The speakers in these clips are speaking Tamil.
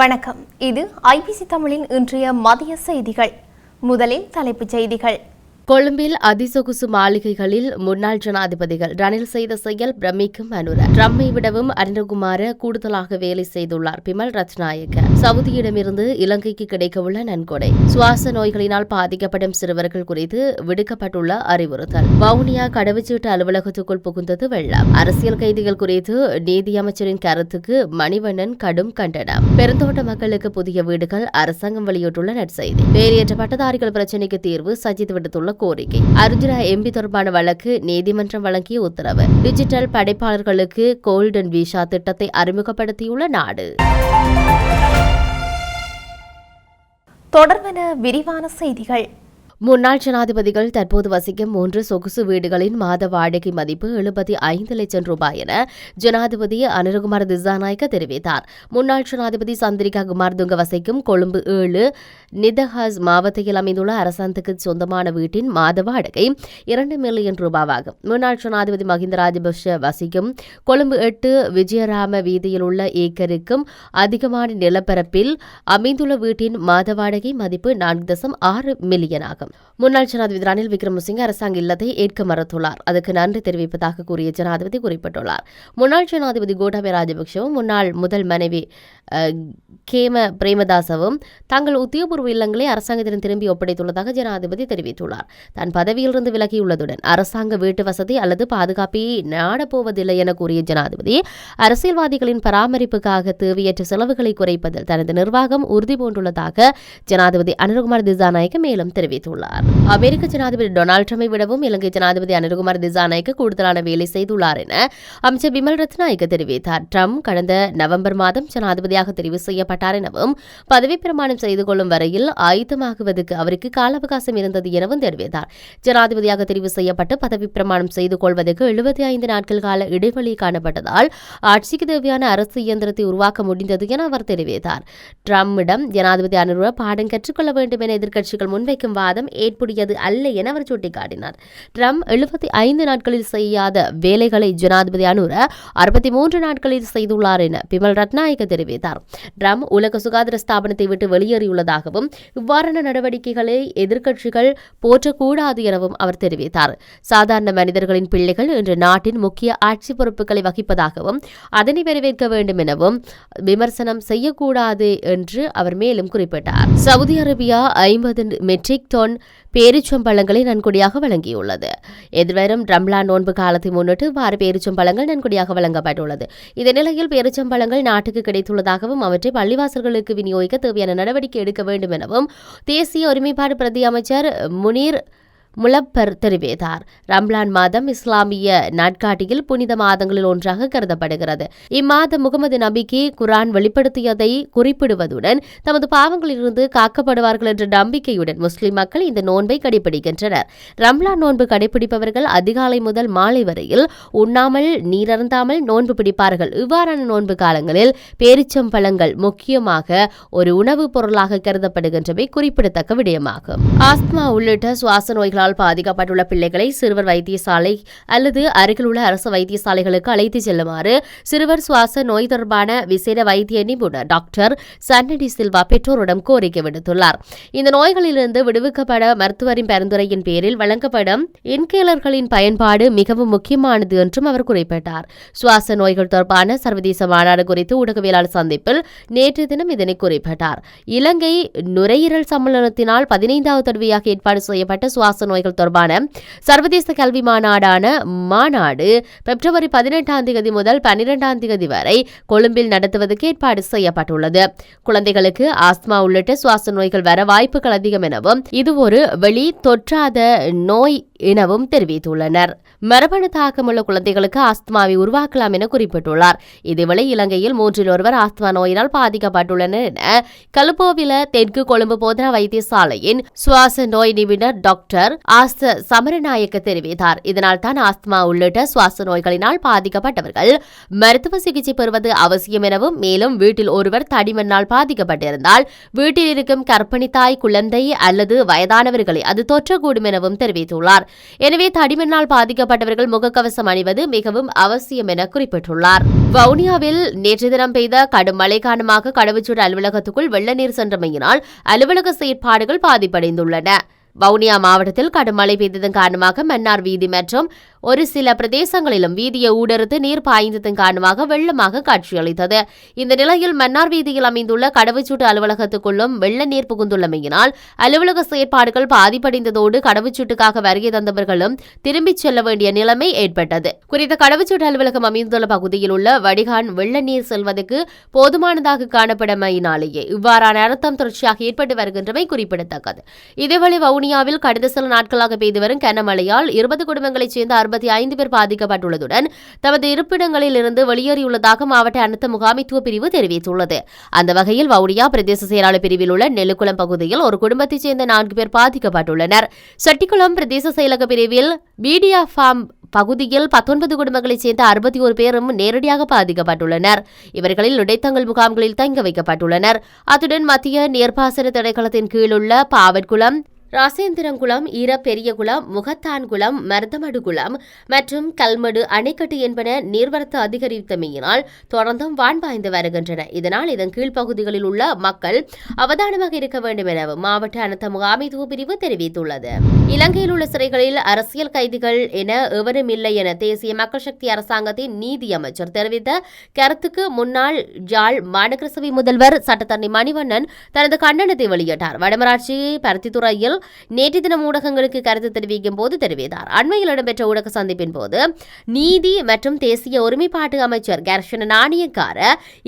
வணக்கம். இது ஐபிசி தமிழின் இன்றைய மதிய செய்திகள். முதலில் தலைப்புச் செய்திகள். கொழும்பில் அதிசொகுசு மாளிகைகளில் முன்னாள் ஜனாதிபதிகள் ரணில் செய்த செயல் பிரமிக்கும் அனுர. ட்ரம்மை விடவும் அருணகுமார கூடுதலாக வேலை செய்துள்ளார் பிமல் ரத்நாயக்க. சவுதியிடமிருந்து இலங்கைக்கு கிடைக்கவுள்ள நன்கொடை. சுவாச நோய்களினால் பாதிக்கப்படும் சிறுவர்கள் குறித்து விடுக்கப்பட்டுள்ள அறிவுறுத்தல். வவுனியா கடவுச்சீட்டு அலுவலகத்துக்குள் புகுந்தது வெள்ளம். அரசியல் கைதிகள் குறித்து நீதியமைச்சரின் கருத்துக்கு மணிவண்ணன் கடும் கண்டனம். பெருந்தோட்ட மக்களுக்கு புதிய வீடுகள் அரசாங்கம் வெளியிட்டுள்ள நற்செய்தி வேலையற்ற பட்டதாரிகள் பிரச்சினைக்கு தீர்வு சஜித் விடுத்துள்ள கோரிக்கை. அர்ஜுனா எம்பி தொடர்பான வழக்கு நீதிமன்றம் வழங்கிய உத்தரவு. டிஜிட்டல் படைப்பாளர்களுக்கு கோல்டன் விசா திட்டத்தை அறிமுகப்படுத்தியுள்ள நாடு. தொடர்பென விரிவான செய்திகள். முன்னாள் ஜனாதிபதிகள் தற்போது வசிக்கும் மூன்று சொகுசு வீடுகளின் மாத வாடகை மதிப்பு எழுபத்தி ஐந்து லட்சம் ரூபாய் என ஜனாதிபதி அனுரகுமார் திசாநாயக்க தெரிவித்தார். முன்னாள் ஜனாதிபதி சந்திரிகா குமார் துங்க வசிக்கும் கொழும்பு ஏழு நிதஹாஸ் மாவட்டத்தில் அமைந்துள்ள அரசாங்கத்துக்கு சொந்தமான வீட்டின் மாத வாடகை இரண்டு மில்லியன் ரூபாவாகும். முன்னாள் ஜனாதிபதி மஹிந்த ராஜபக்ஷ வசிக்கும் கொழும்பு எட்டு விஜயராம வீதியில் உள்ள ஏக்கருக்கும் அதிகமான நிலப்பரப்பில் அமைந்துள்ள வீட்டின் மாத வாடகை மதிப்பு நான்கு தசம் ஆறு மில்லியன் ஆகும். awesome. முன்னாள் ஜனாதிபதி ரணில் விக்ரமசிங்க அரசாங்க இல்லத்தை ஏற்க மறுத்துள்ளார். அதுக்கு நன்றி தெரிவிப்பதாக கூறிய ஜனாதிபதி குறிப்பிட்டுள்ளார். முன்னாள் ஜனாதிபதி கோட்டாபய ராஜபக்சவும் முன்னாள் முதல் மனைவி கேம பிரேமதாசவும் தங்கள் உத்தியோகபூர்வ இல்லங்களை அரசாங்கத்திடம் திரும்பி ஒப்படைத்துள்ளதாக ஜனாதிபதி தெரிவித்துள்ளார். தன் பதவியிலிருந்து விலகியுள்ளதுடன் அரசாங்க வீட்டு வசதி அல்லது பாதுகாப்பை நாடப்போவதில்லை என கூறிய ஜனாதிபதி அரசியல்வாதிகளின் பராமரிப்புக்காக தேவையற்ற செலவுகளை குறைப்பதில் தனது நிர்வாகம் உறுதி பூண்டுள்ளதாக ஜனாதிபதி அனுர்குமார் திசாநாயக்க மேலும் தெரிவித்துள்ளார். அமெரிக்க ஜனாதிபதி டொனால்ட் ட்ரம்பை விடவும் இலங்கை ஜனாதிபதி அனுர்குமார் திசாநாயக்க கூடுதலான வேலை செய்துள்ளார் என அமைச்சர் பிமல் ரத்நாயக்க தெரிவித்தார். ட்ரம்ப் கடந்த நவம்பர் மாதம் ஜனாதிபதியாக தெரிவு செய்யப்பட்டார் எனவும் பதவி பிரமாணம் செய்து கொள்ளும் வரையில் ஆயுதமாகுவதற்கு அவருக்கு கால அவகாசம் இருந்தது எனவும் தெரிவித்தார். ஜனாதிபதியாக தெரிவு செய்யப்பட்டு பதவி பிரமாணம் செய்து கொள்வதற்கு எழுபத்தி ஐந்து நாட்கள் கால இடைவெளி காணப்பட்டதால் ஆட்சிக்கு தேவையான அரசு இயந்திரத்தை உருவாக்க முடிந்தது என அவர் தெரிவித்தார். ட்ரம்மிடம் ஜனாதிபதி அனுர பாடம் கற்றுக்கொள்ள வேண்டும் என எதிர்க்கட்சிகள் முன்வைக்கும் வாதம் ஏற்புடையது அல்ல என அவர் சுட்டிக்காட்டினார். ட்ரம்ப் எழுபத்தி ஐந்து நாட்களில் செய்யாத வேலைகளை ஜனாதிபதி அனுர அறுபத்தி மூன்று நாட்களில் செய்துள்ளார் என பிமல் ரத்நாயக்க தெரிவித்தார். ட்ரம்ப் உலக சுகாதார ஸ்தாபனத்தை விட்டு வெளியேறியுள்ளதாகவும் இவ்வாறான நடவடிக்கைகளை எதிர்க்கட்சிகள் போற்றக்கூடாது எனவும் அவர் தெரிவித்தார். சாதாரண மனிதர்களின் பிள்ளைகள் இன்று நாட்டின் முக்கிய ஆட்சி பொறுப்புகளை வகிப்பதாகவும் அதனை வரவேற்க வேண்டும் எனவும் விமர்சனம் செய்யக்கூடாது என்று அவர் மேலும் குறிப்பிட்டார். சவுதி அரேபியா ஐம்பது மெட்ரிக் டன் பேரிச்சம்பழங்களை நன்கொடையாக வழங்கியுள்ளது. எதிர்வரும் ரம்லான் நோன்பு காலத்தை முன்னிட்டு இவ்வாறு பேரிச்சம்பழங்கள் நன்கொடையாக வழங்கப்பட்டுள்ளது. இந்த நிலையில் பேரிச்சம்பழங்கள் நாட்டுக்கு கிடைத்துள்ளதாகவும் அவற்றை பள்ளிவாசல்களுக்கு விநியோகிக்க தேவையான நடவடிக்கை எடுக்க வேண்டும் எனவும் தேசிய ஒருமைப்பாடு பிரதி அமைச்சர் முனீர் முலப்பர் தெரிவித்தார். ரம்லான் மாதம் இஸ்லாமிய நாட்காட்டியில் புனித மாதங்களில் ஒன்றாக கருதப்படுகிறது. இம்மாதம் முகமது நபிக்கு குரான் வெளிப்படுத்தியதை குறிப்பிடுவதுடன் தமது பாவங்களிலிருந்து காக்கப்படுவார்கள் என்ற நம்பிக்கையுடன் முஸ்லிம் மக்கள் இந்த நோன்பை கடைபிடிக்கின்றனர் ரம்லான் நோன்பு கடைபிடிப்பவர்கள் அதிகாலை முதல் மாலை வரையில் உண்ணாமல் நீரறந்தாமல் நோன்பு பிடிப்பார்கள். இவ்வாறான நோன்பு காலங்களில் பேரிச்சம்பழங்கள் முக்கியமாக ஒரு உணவுப் பொருளாக கருதப்படுகின்றமை குறிப்பிடத்தக்க விடயமாகும். ஆஸ்துமா உள்ளிட்ட சுவாச நோய்கள் நோய்களால் பாதிக்கப்பட்டுள்ள பிள்ளைகளை சிறுவர் வைத்தியசாலை அல்லது அருகிலுள்ள அரசு வைத்தியசாலைகளுக்கு அழைத்து செல்லுமாறு சிறுவர் சுவாச நோய் தொடர்பான விசேட வைத்திய நிபுணர் டாக்டர் சன்னடி சில்வா பெற்றோரிடம் கோரிக்கை விடுத்துள்ளார். இந்த நோய்களிலிருந்து விடுவிக்கப்பட மருத்துவரின் பரிந்துரையின் பேரில் வழங்கப்படும் இன்கேலர்களின் பயன்பாடு மிகவும் முக்கியமானது என்றும் அவர் குறிப்பிட்டார். சுவாச நோய்கள் தொடர்பான சர்வதேச மாநாடு குறித்து ஊடகவியலாளர் சந்திப்பில் நேற்று தினம் இதனை குறிப்பிட்டார். இலங்கை நுரையீரல் சம்மேளனத்தினால் பதினைந்தாவது தடவையாக ஏற்பாடு செய்யப்பட்ட சுவாச நோய்கள் தொடர்பான சர்வதேச கல்வி மாநாடான மாநாடு பிப்ரவரி பதினெட்டாம் தேதி முதல் பன்னிரெண்டாம் தேதி வரை கொழும்பில் நடத்துவதற்கு ஏற்பாடு செய்யப்பட்டுள்ளது. குழந்தைகளுக்கு ஆஸ்துமா உள்ளிட்ட சுவாச நோய்கள் வர வாய்ப்புகள் அதிகம் எனவும் இது ஒரு வெளி தொற்றாத நோய் எனவும் தெரிவித்துள்ளனர். மரபணு தாக்கமுள்ள குழந்தைகளுக்கு ஆஸ்துமாவை உருவாக்கலாம் என குறிப்பிட்டுள்ளார். இதுவேளை இலங்கையில் மூன்றில் ஒருவர் ஆஸ்துமா நோயினால் பாதிக்கப்பட்டுள்ளனர் என கலுப்போவில தெற்கு கொழும்பு போதனா வைத்தியசாலையின் சுவாச நோய் நிபுணர் டாக்டர் ஆஸ்த சமரநாயக்க தெரிவித்தார். இதனால் தான் ஆஸ்துமா உள்ளிட்ட சுவாச நோய்களினால் பாதிக்கப்பட்டவர்கள் மருத்துவ சிகிச்சை பெறுவது அவசியம் எனவும் மேலும் வீட்டில் ஒருவர் தடிமண்ணால் பாதிக்கப்பட்டிருந்தால் வீட்டில் இருக்கும் கர்ப்பிணி தாய் குழந்தை அல்லது வயதானவர்களை அது தொற்றக்கூடும் எனவும் தெரிவித்துள்ளார். எனவே தடிமண்ணால் பாதிக்கப்பட்டவர்கள் முகக்கவசம் அணிவது மிகவும் அவசியம் என குறிப்பிட்டுள்ளார். வவுனியாவில் நேற்று தினம் பெய்த கடும் மழை காரணமாக கடவுச்சூடு அலுவலகத்துக்குள் வெள்ள நீர் சென்றமையினால் அலுவலக செயற்பாடுகள் பாதிப்படைந்துள்ளன. வவுனியா மாவட்டத்தில் கடும் மழை பெய்ததன் காரணமாக மன்னார் வீதி மற்றும் ஒரு சில பிரதேசங்களிலும் வீதியை ஊடறுத்து நீர் பாய்ந்ததன் காரணமாக வெள்ளமாக காட்சியளித்தது. இந்த நிலையில் மன்னார் வீதியில் அமைந்துள்ள கடவுச்சூட்டு அலுவலகத்துக்குள்ளும் வெள்ள நீர் புகுந்துள்ளமையினால் அலுவலக செயற்பாடுகள் பாதிப்படைந்ததோடு கடவுச்சூட்டுக்காக வருகை தந்தவர்களும் திரும்பிச் செல்ல வேண்டிய நிலைமை ஏற்பட்டது. குறித்த கடவுச்சூட்டு அலுவலகம் அமைந்துள்ள பகுதியில் உள்ள வடிகான் வெள்ள நீர் செல்வதற்கு போதுமானதாக காணப்படமையினாலேயே இவ்வாறான அர்த்தம் தொடர்ச்சியாக ஏற்பட்டு வருகின்றமை குறிப்பிடத்தக்கது. இதேவேளை வவுனியாவில் கடந்த சில நாட்களாக பெய்து வரும் கனமழையால் இருபது குடும்பங்களைச் சேர்ந்த அறுபத்தி ஐந்து பேர் பாதிக்கப்பட்டுள்ளதுடன் தமது இருப்பிடங்களில் இருந்து வெளியேறியுள்ளதாக மாவட்ட அனைத்து முகாமைத்துவ பிரிவு தெரிவித்துள்ளது. அந்த வகையில் வவுனியா பிரதேச செயலாளர் பிரிவில் உள்ள நெல்லுக்குளம் பகுதியில் ஒரு குடும்பத்தைச் சேர்ந்த நான்கு பேர் பாதிக்கப்பட்டுள்ளனர். செட்டிக்குளம் பிரதேச செயலக பிரிவில் மீடியா ஃபார்ம் பகுதியில் பத்தொன்பது குடும்பங்களைச் சேர்ந்த அறுபத்தி ஒரு பேரும் நேரடியாக பாதிக்கப்பட்டுள்ளனர். இவர்களில் இடைத்தங்கள் முகாம்களில் தங்க வைக்கப்பட்டுள்ளனர். அத்துடன் மத்திய நீர்ப்பாசன திணைக்களத்தின் கீழுள்ள பாவற்குளம் ராசேந்திரங்குளம் ஈர பெரியகுளம் முகத்தான்குளம் மருதமடுகுளம் மற்றும் கல்மடு அணைக்கட்டு என்பன நீர்வரத்து அதிகரித்தமையினால் தொடர்ந்தும் வான்பாய்ந்து வருகின்றன. இதனால் இதன் கீழ்ப்பகுதிகளில் உள்ள மக்கள் அவதானமாக இருக்க வேண்டும் எனவும் மாவட்ட அனர்த்த முகாமைத்துவ பிரிவு தெரிவித்துள்ளது. இலங்கையில் உள்ள சிறைகளில் அரசியல் கைதிகள் என எவரும் இல்லை என தேசிய மக்கள் சக்தி அரசாங்கத்தின் நீதி அமைச்சர் தெரிவித்த கருத்துக்கு முன்னாள் ஜாழ் மாநகர சபை முதல்வர் சட்டத்தரணி மணிவண்ணன் தனது கண்டனத்தை வெளியிட்டார். வடமராட்சி பருத்தித்துறையில் நேற்று தினம் ஊடகங்களுக்கு கருத்து தெரிவிக்கும் போது தெரிவித்தார். அண்மையில் இடம்பெற்ற ஊடக சந்திப்பின் போது நீதி மற்றும் தேசிய ஒருமைப்பாட்டு அமைச்சர் கர்ஷன நாணயக்கார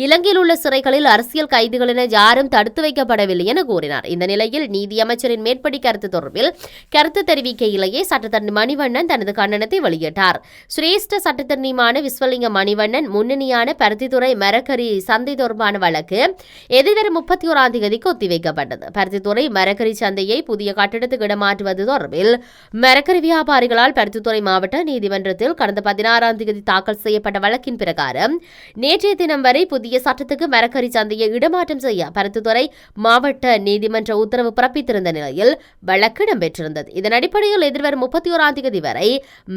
இலங்கையில் உள்ள சிறைகளில் அரசியல் கைதிகள் என யாரும் தடுத்து வைக்கப்படவில்லை என கூறினார். இந்த நிலையில் நீதி அமைச்சரின் மேற்படி கருத்து தொடர்பில் கருத்து தெரிவிக்கையிலேயே சட்டத்தரணி மணிவண்ணன் தனது கண்டனத்தை வெளியிட்டார். சிரேஷ்ட சட்டத்தரணியுமான விஸ்வலிங்க மணிவண்ணன் முன்னணியான பருத்தித்துறை மரக்கரி சந்தை தொடர்பான வழக்கு எதிர்வரும் முப்பத்தி ஓராம் தேதிக்கு ஒத்திவைக்கப்பட்டது. பருத்தித்துறை மரக்கரி சந்தையை புதிய கட்டிடத்துக்கு இடமாற்றுவது தொடர்பில் மரக்கறி வியாபாரிகளால் பருத்தித்துறை மாவட்ட நீதிமன்றத்தில் கடந்த பதினாறாம் தேதி தாக்கல் செய்யப்பட்ட வழக்கின் பிரகாரம் நேற்றைய தினம் வரை புதிய சட்டத்துக்கு மரக்கறி சந்தையை இடமாற்றம் செய்ய பருத்தித்துறை மாவட்ட நீதிமன்ற உத்தரவு பிறப்பித்திருந்த நிலையில் வழக்கு இடம்பெற்றிருந்தது. இதன் அடிப்படையில் எதிர்வரும் முப்பத்தி ஓராம் தேதி வரை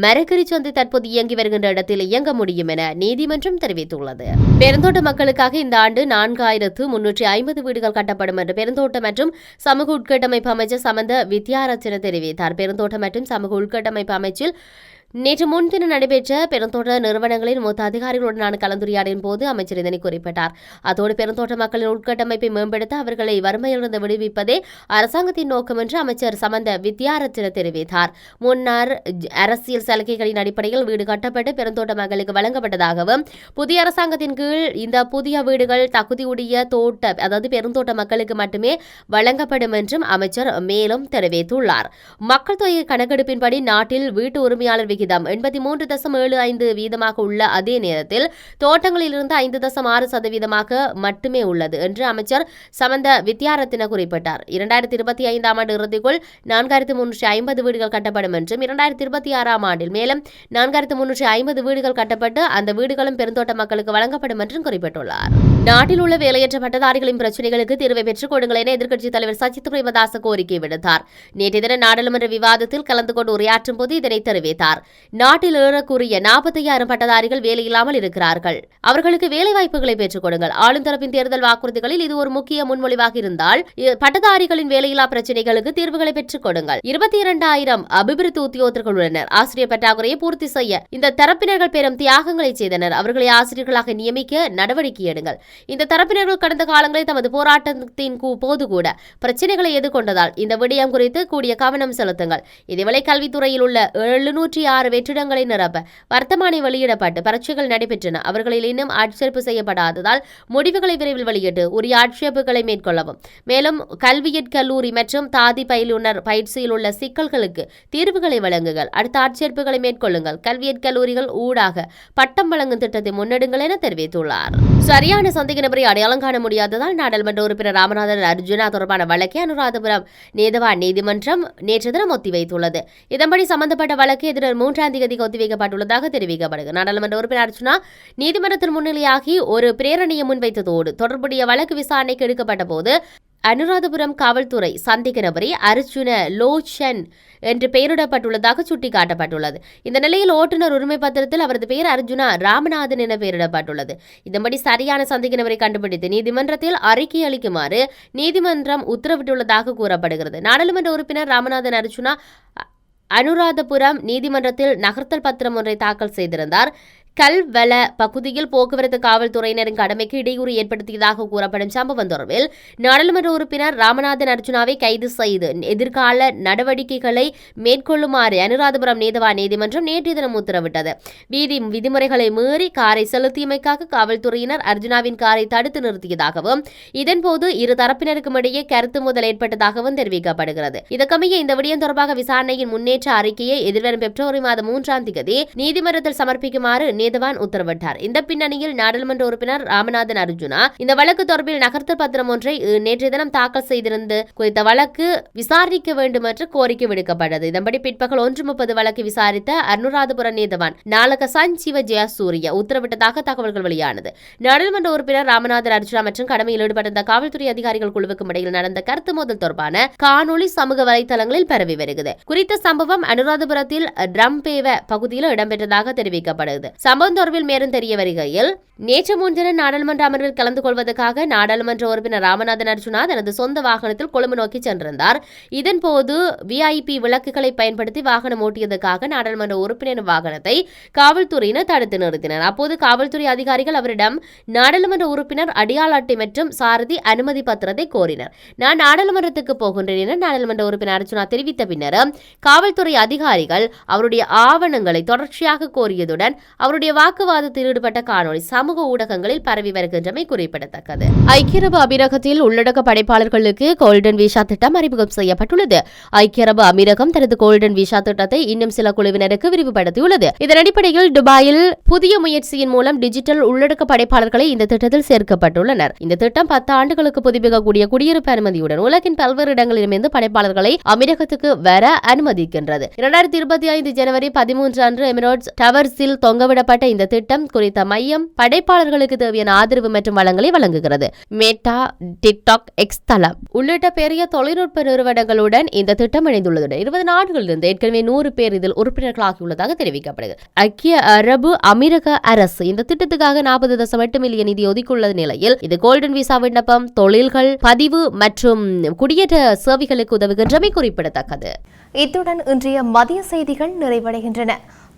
மரக்கறி சந்தை தற்போது இயங்கி வருகின்ற இடத்தில் இயங்க முடியும் என நீதிமன்றம் தெரிவித்துள்ளது. பெருந்தோட்ட மக்களுக்காக இந்த ஆண்டு நான்காயிரத்து முன்னூற்றி ஐம்பது வீடுகள் கட்டப்படும் என்று பெருந்தோட்ட மற்றும் சமூக உட்கட்டமைப்பு அமைச்சர் சமந்த வித்யாரச்சன தெரிவித்தார். பெருந்தோட்டம் மற்றும் சமூக உள்கட்டமைப்பு அமைச்சில் நேற்று முன்தினம் நடைபெற்ற பெருந்தோட்ட நிறுவனங்களின் மூத்த அதிகாரிகளுடனான கலந்துரையாடின் போது அமைச்சர் இதனை குறிப்பிட்டார். அதோடு பெருந்தோட்ட மக்களின் உட்கட்டமைப்பை மேம்படுத்த அவர்களை வறுமையிலிருந்து விடுவிப்பதே அரசாங்கத்தின் நோக்கம் என்று அமைச்சர் சமந்த வித்யாரத்ன தெரிவித்தார். முன்னர் அரசியல் சலுகைகளின் அடிப்படையில் வீடு கட்டப்பட்டு பெருந்தோட்ட மக்களுக்கு வழங்கப்பட்டதாகவும் புதிய அரசாங்கத்தின் கீழ் இந்த புதிய வீடுகள் தகுதியுடைய தோட்ட அதாவது பெருந்தோட்ட மக்களுக்கு மட்டுமே வழங்கப்படும் என்றும் அமைச்சர் மேலும் தெரிவித்துள்ளார். மக்கள் தொகை கணக்கெடுப்பின்படி நாட்டில் வீட்டு உரிமையாளர் விகிதம் எண்பத்தி மூன்று தசம் ஏழு ஐந்து வீதமாக உள்ள அதே நேரத்தில் தோட்டங்களிலிருந்து ஐந்து தசம் ஆறு சதவீதமாக மட்டுமே உள்ளது என்று அமைச்சர் சமந்த வித்யாரத்தின குறிப்பிட்டார். இரண்டாயிரத்தி இருபத்தி ஐந்தாம் ஆண்டு இறுதிக்குள் நான்காயிரத்து முன்னூற்றி ஐம்பது வீடுகள் கட்டப்படும் என்றும் இரண்டாயிரத்தி இருபத்தி ஆறாம் ஆண்டில் மேலும் நான்காயிரத்து முன்னூற்றி ஐம்பது வீடுகள் கட்டப்பட்டு அந்த வீடுகளும் பெருந்தோட்ட மக்களுக்கு வழங்கப்படும் என்றும் குறிப்பிட்டுள்ளார். நாட்டில் உள்ள வேலையற்ற பட்டதாரிகளின் பிரச்சினைகளுக்கு தீர்வை பெற்றுக் கொடுங்கள் என எதிர்க்கட்சித் தலைவர் சஜித் பிரேமதாச கோரிக்கை விடுத்தார். நேற்று தின நாடாளுமன்ற விவாதத்தில் கலந்து கொண்டு உரையாற்றும் போது இதனை தெரிவித்தார். நாட்டில் ஏறக்குறைய நாற்பத்தையாயிரம் பட்டதாரிகள் வேலையில்லாமல் இருக்கிறார்கள். அவர்களுக்கு வேலை வாய்ப்புகளை பெற்றுக் கொடுங்கள். ஆளும் தரப்பின் தேர்தல் வாக்குறுதிகளில் இது ஒரு முக்கிய முன்மொழிவாக இருந்தால் பட்டதாரிகளின் வேலையில்லா பிரச்சனைகளுக்கு தீர்வுகளை பெற்றுக் கொடுங்கள். இருபத்தி இரண்டாயிரம் அபிவிருத்தி உத்தியோகத்தர்கள் உள்ளனர். ஆசிரியர் பற்றாக்குறையை பூர்த்தி செய்ய இந்த தரப்பினர்கள் பெரும் தியாகங்களை செய்தனர். அவர்களை ஆசிரியர்களாக நியமிக்க நடவடிக்கை எடுங்கள். இந்த தரப்பினர்கள் கடந்த காலங்களில் தமது போராட்டத்தின் போது கூட பிரச்சனைகளை எதிர்கொண்டதால் இந்த விடயம் குறித்து கூடிய கவனம் செலுத்துங்கள். இதேவேளை கல்வித்துறையில் உள்ள எழுநூற்றி ஆறு ஆறு வெற்றிடங்களை நிரப்ப வர்த்தமானி வெளியிடப்பட்டு பரீட்சைகள் நடைபெற்றன. அவர்களில் இன்னும் ஆட்சேர்ப்பு செய்யப்படாததால் முடிவுகளை விரைவில் வெளியிட்டு உரிய ஆட்சேபுகளை மேற்கொள்ளவும். மேலும் கல்வியற் கல்லூரி மற்றும் தாதி பயிலுனர் பயிற்சியில் உள்ள சிக்கல்களுக்கு தீர்வுகளை வழங்குங்கள். அடுத்த ஆட்சேர்ப்புகளை மேற்கொள்ளுங்கள். கல்வியற் கல்லூரிகள் ஊடாக பட்டம் வழங்கும் திட்டத்தை முன்னெடுங்கள் என தெரிவித்துள்ளார். சரியான சந்தேக நபரை அடையாளம் காண முடியாததால் நாடாளுமன்ற உறுப்பினர் ராமநாதன் அர்ஜுனா தொடர்பான வழக்கை அனுராதபுரம் நீதவான் நீதிமன்றம் நேற்று தினம் ஒத்திவைத்துள்ளது. இதன்படி சம்பந்தப்பட்ட வழக்கு எதிர்வரும் மூன்றாம் தேதிக்கு ஒத்திவைக்கப்பட்டுள்ளதாக தெரிவிக்கப்படுகிறது. நாடாளுமன்ற உறுப்பினர் அர்ஜுனா நீதிமன்றத்தில் முன்னிலையாகி ஒரு பிரேரணையை முன்வைத்ததோடு தொடர்புடைய வழக்கு விசாரணைக்கு எடுக்கப்பட்ட போது அனுராதபுரம் காவல்துறை சந்திக்க நபரை அர்ஜுன லோச்சன் என்று பெயரிடப்பட்டுள்ளதாக சுட்டிக்காட்டப்பட்டுள்ளது. இந்த நிலையில் ஓட்டுநர் உரிமை பத்திரத்தில் அவரது பெயர் அர்ஜுனா ராமநாதன் என பெயரிடப்பட்டுள்ளது. இதன்படி சரியான சந்திக்க நபரை கண்டுபிடித்து நீதிமன்றத்தில் அறிக்கை அளிக்குமாறு நீதிமன்றம் உத்தரவிட்டுள்ளதாக கூறப்படுகிறது. நாடாளுமன்ற உறுப்பினர் ராமநாதன் அர்ஜுனா அனுராதபுரம் நீதிமன்றத்தில் நகர்த்தல் பத்திரம் ஒன்றை தாக்கல் செய்திருந்தார். கல்வல பகுதியில் போக்குவரத்து காவல்துறையினரின் கடமைக்கு இடையூறு ஏற்படுத்தியதாக கூறப்படும் சம்பவம் தொடர்பில் நாடாளுமன்ற உறுப்பினர் ராமநாதன் அர்ஜுனாவை கைது செய்து எதிர்கால நடவடிக்கைகளை மேற்கொள்ளுமாறு அனுராதபுரம் நீதவா நீதிமன்றம் நேற்றைய தினம் உத்தரவிட்டது. வீதி விதிமுறைகளை மீறி காரை செலுத்தியமைக்காக காவல்துறையினர் அர்ஜுனாவின் காரை தடுத்து நிறுத்தியதாகவும் இதன்போது இரு தரப்பினருக்கும் இடையே கருத்து முதல் ஏற்பட்டதாகவும் தெரிவிக்கப்படுகிறது. இதற்கமைய இந்த விடயம் தொடர்பாக விசாரணையின் முன்னேற்ற அறிக்கையை எதிர்வரும் பிப்ரவரி மாதம் மூன்றாம் தேதி நீதிமன்றத்தில் சமர்ப்பிக்குமாறு நீதவான் உத்தரவிட்டார். இந்த பின்னணியில் நாடாளுமன்ற உறுப்பினர் ராமநாதன் அர்ஜுனா இந்த வழக்கு தொடர்பில் நகர்த்த பத்திரம் ஒன்றை நேற்றைய தினம் தாக்கல் செய்திருந்து குறித்த வழக்கு விசாரிக்க வேண்டும் என்று கோரிக்கை விடுக்கப்பட்டது. இதன்படி பிற்பகல் ஒன்று முப்பது வழக்கு விசாரித்த அனுராதபுர நீதவான் நாளக சஞ்சீவ ஜெயசூரிய உத்தரவிட்டதாக தகவல்கள் வெளியானது. நாடாளுமன்ற உறுப்பினர் ராமநாதன் அர்ஜுனா மற்றும் கடமையில் ஈடுபட்டிருந்த காவல்துறை அதிகாரிகள் குழுவுக்கும் இடையில் நடந்த கருத்து மோதல் தொடர்பான காணொலி சமூக வலைதளங்களில் பரவி வருகிறது. குறித்த சம்பவம் அனுராதபுரத்தில் ட்ரம்பேவ பகுதியில் இடம்பெற்றதாக தெரிவிக்கப்படுகிறது. சம்பவம் தொடர்பில் மேலும் தெரிய வருகையில் நேற்று முன்தினம் நாடாளுமன்ற அமர்வில் கலந்து கொள்வதற்காக நாடாளுமன்ற உறுப்பினர் ராமநாதன் அர்ஜுனா தனது சொந்த வாகனத்தில் கொழும்பு நோக்கி சென்றிருந்தார். இதன்போது விஐபி விளக்குகளை பயன்படுத்தி வாகனம் ஓட்டியதற்காக நாடாளுமன்ற உறுப்பினரின் வாகனத்தை காவல்துறையினர் தடுத்து நிறுத்தினர். அப்போது காவல்துறை அதிகாரிகள் அவரிடம் நாடாளுமன்ற உறுப்பினர் அடியாள் அட்டை மற்றும் சாரதி அனுமதி பத்திரத்தை கோரினர். நான் நாடாளுமன்றத்துக்கு போகின்றேன் என நாடாளுமன்ற உறுப்பினர் அர்ஜுனா தெரிவித்த பின்னர் காவல்துறை அதிகாரிகள் அவருடைய ஆவணங்களை தொடர்ச்சியாக கோரியதுடன் அவருடைய தன்னுடைய வாக்குவாதத்தில் ஈடுபட்ட காணொலி சமூக ஊடகங்களில் பரவி வருகின்றமை குறிப்பிடத்தக்கது. ஐக்கிய அரபு அமீரகத்தில் உள்ளடக்க படைப்பாளர்களுக்கு கோல்டன் விசா திட்டம் அறிமுகம் செய்யப்பட்டுள்ளது. ஐக்கிய அரபு அமீரகம் தனது கோல்டன் விசா திட்டத்தை இன்னும் சில குழுவினருக்கு விரிவுபடுத்தியுள்ளது. இதன் அடிப்படையில் துபாயில் புதிய முயற்சியின் மூலம் டிஜிட்டல் உள்ளடக்க படைப்பாளர்களை இந்த திட்டத்தில் சேர்க்கப்பட்டுள்ளனர். இந்த திட்டம் பத்து ஆண்டுகளுக்கு புதுப்பிக்கக்கூடிய குடியிருப்பு அனுமதியுடன் உலகின் பல்வேறு இடங்களிலிருந்து படைப்பாளர்களை அமீரகத்துக்கு வர அனுமதிக்கின்றது. இரண்டாயிரத்தி இருபத்தி ஐந்து ஜனவரி பதிமூன்று அன்று எமிரேட்ஸ் டவர்ஸில் தொங்கவிடப்பட்ட இந்த திட்டம் குறித்த மையம் படைப்பாளர்களுக்கு தேவையான ஆதரவு மற்றும் வளங்களை வழங்குகிறது. மேட்டா டிக்டாக் எக்ஸ் தளம் உள்ளிட்ட பெரிய தொழில்நுட்ப நிறுவனங்களுடன் இந்த திட்டம் இணைந்துள்ளது இருபது நாடுகளிலிருந்து ஏற்கனவே நூறு பேர் இதில் உறுப்பினர்களாகியுள்ளதாக தெரிவிக்கப்படுகிறது. ஐக்கிய அரபு அமீரக அரசு இந்த திட்டத்துக்காக நாற்பது தசம் எட்டு மில்லியன் நிதி ஒதுக்கியுள்ள நிலையில் இது கோல்டன் விசா விண்ணப்பம் தொழில்கள் பதிவு மற்றும் குடியேற்ற சேவைகளுக்கு உதவுகின்றமை குறிப்பிடத்தக்கது. இத்துடன் இன்றைய மதிய செய்திகள் நிறைவடைகின்றன.